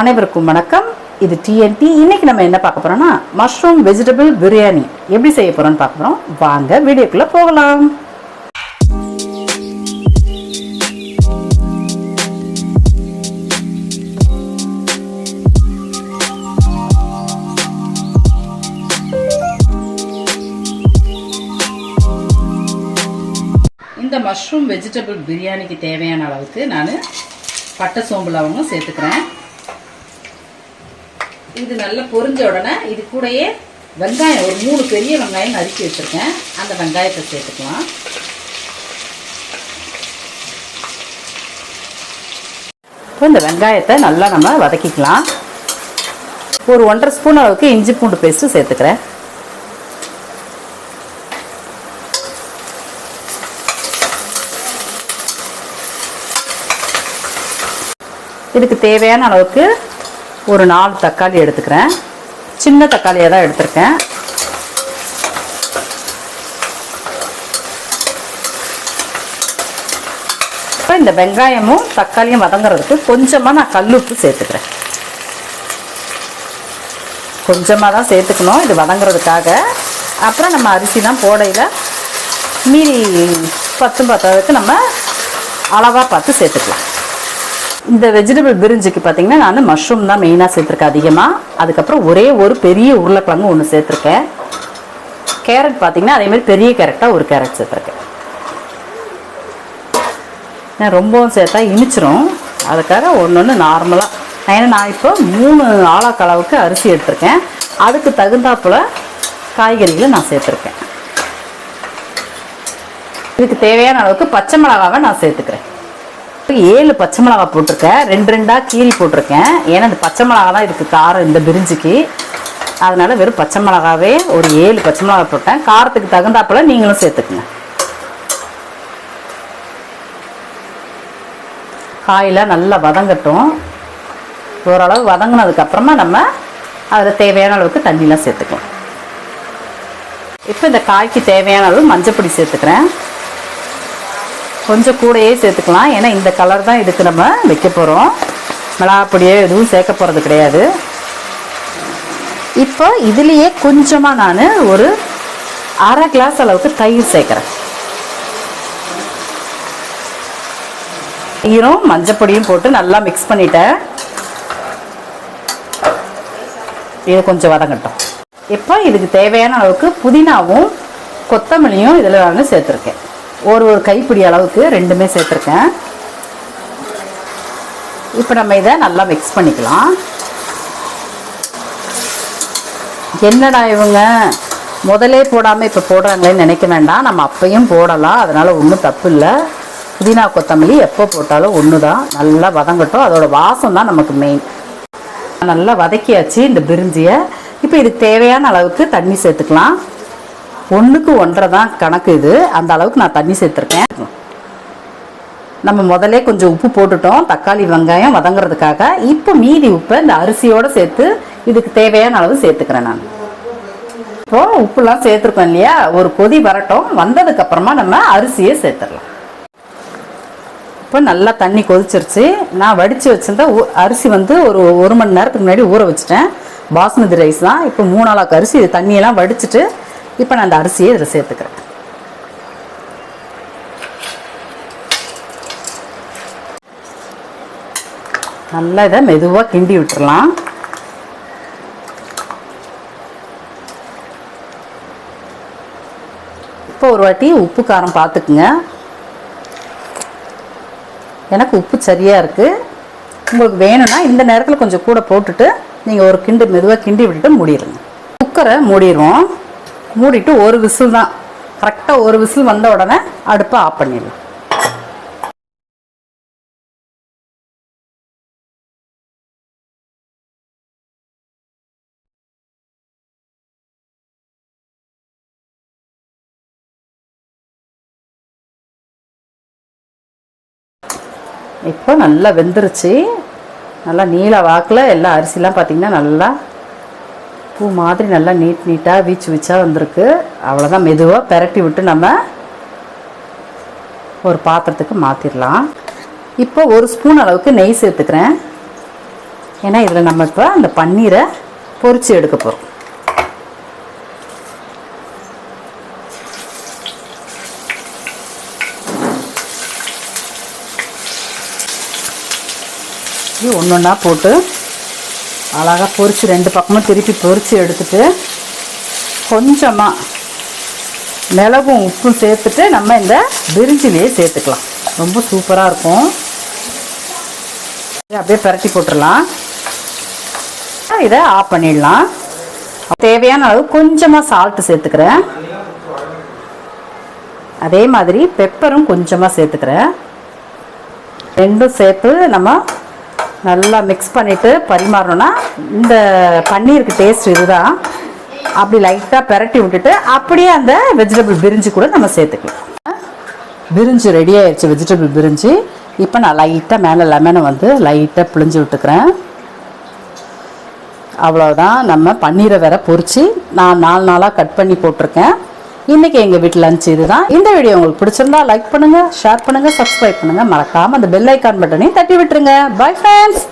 அனைவருக்கும் வணக்கம். இது டிஎன்டி இன்னைக்கு நம்ம என்ன பார்க்க போறோம்னா மஷ்ரூம் வெஜிடபிள் பிரியாணி எப்படி செய்ய போறோம்னு பார்க்க போறோம். வாங்க வீடியோக்குள்ள போகலாம். இந்த மஷ்ரூம் வெஜிடபிள் பிரியாணிக்கு தேவையான அளவுக்கு நான் பட்டை சோம்பு லவங்கம் சேர்த்துக்கிறேன். இது நல்லா பொரிஞ்ச உடனே இது கூடயே வெங்காயம் ஒரு மூணு பெரிய வெங்காயம் நறுக்கி வச்சுருக்கேன். அந்த வெங்காயத்தை சேர்த்துக்கலாம். இப்போ இந்த வெங்காயத்தை நல்லா நம்ம வதக்கிக்கலாம். ஒரு ஒன்றரை ஸ்பூன் அளவுக்கு இஞ்சி பூண்டு பேஸ்ட்டு சேர்த்துக்கிறேன். இதுக்கு தேவையான அளவுக்கு ஒரு நாலு தக்காளி எடுத்துக்கிறேன். சின்ன தக்காளியாக தான் எடுத்திருக்கேன். அப்புறம் இந்த வெங்காயமும் தக்காளியும் வதங்குறதுக்கு கொஞ்சமாக நான் கல்லுப்பு சேர்த்துக்கிறேன். கொஞ்சமாக தான் சேர்த்துக்கணும். இது வதங்குறதுக்காக. அப்புறம் நம்ம அரிசிலாம் போடையில் மீதி பத்தும் பத்தாவதுக்கு நம்ம அளவாக பார்த்து சேர்த்துக்கலாம். இந்த வெஜிடபிள் பிரிஞ்சுக்கு பார்த்தீங்கன்னா நான் மஷ்ரூம் தான் மெயினாக சேர்த்துருக்கேன் அதிகமாக அதுக்கப்புறம் ஒரே ஒரு பெரிய உருளைக்கிழங்கு ஒன்று சேர்த்துருக்கேன். கேரட் பார்த்தீங்கன்னா அதேமாதிரி பெரிய கேரட்டாக ஒரு கேரட் சேர்த்துருக்கேன். நான் ரொம்பவும் சேர்த்தா இனிச்சிரும். அதுக்காக ஒன்று ஒன்று நார்மலாக ஏன்னா நான் இப்போ மூணு ஆளாக்கு அளவுக்கு அரிசி எடுத்திருக்கேன். அதுக்கு தகுந்தாப்புல காய்கறிகளை நான் சேர்த்துருக்கேன். இதுக்கு தேவையான அளவுக்கு பச்சை மிளகாவை நான் சேர்த்துக்கிறேன். ஏழு பச்சை மிளகா போட்டிருக்கேன். ரெண்டு ரெண்டாக கீரி போட்டிருக்கேன். ஏன்னா இந்த பச்சை மிளகா தான் இருக்குது காரம் இந்த பிரிஞ்சுக்கு. அதனால வெறும் பச்சை மிளகாவே ஒரு ஏழு பச்சை மிளகா போட்டேன். காரத்துக்கு தகுந்தாப்பில் நீங்களும் சேர்த்துக்குங்க. காயெல்லாம் நல்லா வதங்கட்டும். ஓரளவு வதங்கினதுக்கு அப்புறமா நம்ம அதில் தேவையான அளவுக்கு தண்ணிலாம் சேர்த்துக்கலாம். இப்போ இந்த காய்க்கு தேவையான அளவு மஞ்சப்பொடி சேர்த்துக்கிறேன். கொஞ்சம் கூடயே சேர்த்துக்கலாம். ஏன்னா இந்த கலர் தான் இதுக்கு நம்ம வைக்க போகிறோம் மிளகாப்பொடியோ எதுவும் சேர்க்க போகிறது கிடையாது. இப்போ இதுலேயே கொஞ்சமாக நான் ஒரு அரை கிளாஸ் அளவுக்கு தயிர் சேர்க்குறேன். தயிரும் மஞ்சப்பொடியும் போட்டு நல்லா மிக்ஸ் பண்ணிட்டேன். இது கொஞ்சம் வதங்கட்டும். இப்போ இதுக்கு தேவையான அளவுக்கு புதினாவும் கொத்தமல்லியும் இதில் நான் சேர்த்துருக்கேன். ஒரு ஒரு கைப்பிடி அளவுக்கு ரெண்டுமே சேர்த்துருக்கேன். இப்போ நம்ம இதை நல்லா மிக்ஸ் பண்ணிக்கலாம். என்னடா இவங்க? முதலே போடாமல் இப்போ போடுறாங்களேன்னு நினைக்க வேண்டாம். நம்ம அப்பையும் போடலாம். அதனால் ஒன்றும் தப்பு இல்லை. புதினா கொத்தமல்லி எப்போ போட்டாலும் ஒன்று தான் நல்லா வதங்கட்டும். அதோட வாசம் தான் நமக்கு மெயின் நல்லா வதக்கியாச்சு இந்த பிரிஞ்சியை. இப்போ இதுக்கு தேவையான அளவுக்கு தண்ணி சேர்த்துக்கலாம். ஒன்றுக்கு ஒன்றரை தான் கணக்கு இது. அந்த அளவுக்கு நான் தண்ணி சேர்த்துருக்கேன். நம்ம முதல்ல கொஞ்சம் உப்பு போட்டுட்டோம். தக்காளி வெங்காயம் வதங்குறதுக்காக. இப்போ மீதி உப்பை இந்த அரிசியோடு சேர்த்து இதுக்கு தேவையான அளவு சேர்த்துக்கிறேன் நான். இப்போ உப்புலாம் சேர்த்துருக்கோம் இல்லையா? ஒரு கொதி வரட்டும். வந்ததுக்கப்புறமா நம்ம அரிசியை சேர்த்துடலாம். இப்போ நல்லா தண்ணி கொதிச்சிருச்சு. நான் வடித்து வச்சிருந்த ஊ- அரிசி வந்து ஒரு ஒரு மணி நேரத்துக்கு முன்னாடி ஊற வச்சுட்டேன். பாஸ்மதி ரைஸ் தான். இப்போ மூணாளாக்கு அரிசி இது தண்ணியெல்லாம் வடிச்சிட்டு இப்போ நான் அந்த அரிசியை இதில் சேர்த்துக்கிறேன். நல்லா இதை மெதுவாக கிண்டி விட்டுறலாம். இப்போ ஒரு வாட்டி உப்பு காரம் பார்த்துக்குங்க. எனக்கு உப்பு சரியாக இருக்குது உங்களுக்கு வேணும்னா இந்த நேரத்தில் கொஞ்சம் கூட போட்டுட்டு நீங்கள் ஒரு கிண்டு மெதுவாக கிண்டி விட்டுட்டு மூடிடுங்க. குக்கரை மூடிடுவோம். மூடிட்டு ஒரு விசில் தான். கரெக்டாக ஒரு விசில் வந்த உடனே அடுப்பை ஆஃப் பண்ணிடலாம். இப்போ நல்லா வெந்துருச்சு. நல்லா நீல வாக்கில் எல்லா அரிசிலாம் பார்த்திங்கன்னா நல்லா பூ மாதிரி நல்லா நீட் நீட்டாக வீச்சு வீச்சாக வந்திருக்கு. அவ்வளோதான் மெதுவாக பெரட்டி விட்டு நம்ம ஒரு பாத்திரத்துக்கு மாற்றிடலாம் இப்போ ஒரு ஸ்பூன் அளவுக்கு நெய் சேர்த்துக்கிறேன். ஏன்னா இதில் நம்ம இப்போ அந்த பன்னீரை பொறிச்சு எடுக்க போகிறோம் இது ஒன்று ஒன்றா போட்டு அழகாக பொறிச்சு ரெண்டு பக்கமும் திருப்பி பொறிச்சு எடுத்துட்டு கொஞ்சமாக மிளகும் உப்பும் சேர்த்துட்டு நம்ம இந்த பிரிஞ்சிலேயே சேர்த்துக்கலாம். ரொம்ப சூப்பராக இருக்கும். அப்படியே பரட்டி போட்டுடலாம். இதை ஆஃப் பண்ணிடலாம். தேவையான அளவு கொஞ்சமாக சால்ட்டு சேர்த்துக்கிறேன். அதே மாதிரி பெப்பரும் கொஞ்சமாக சேர்த்துக்கிறேன். ரெண்டும் சேர்த்து நம்ம நல்லா மிக்ஸ் பண்ணிவிட்டு பரிமாறணும்னா இந்த பன்னீருக்கு டேஸ்ட் இதுதான். அப்படி லைட்டாக பெரட்டி விட்டுட்டு அப்படியே அந்த வெஜிடபிள் பிரிஞ்சு கூட நம்ம சேர்த்துக்கலாம். பிரிஞ்சு ரெடி ஆயிடுச்சு வெஜிடபிள் பிரிஞ்சு. இப்போ நான் லைட்டாக மேலே லெமனை வந்து லைட்டாக பிழிஞ்சு விட்டுக்கிறேன். அவ்வளோதான் நம்ம பன்னீரை வேற பொறிச்சு நான் நாலு நாளாக கட் பண்ணி போட்டிருக்கேன். இன்னைக்கு எங்க வீட்டுல லஞ்ச் இதுதான். இந்த வீடியோ உங்களுக்கு பிடிச்சிருந்தா லைக் பண்ணுங்க ஷேர் பண்ணுங்க சப்ஸ்கிரைப் பண்ணுங்க. மறக்காம அந்த பெல் ஐக்கான் பட்டனையும் தட்டி விட்டுருங்க. Bye friends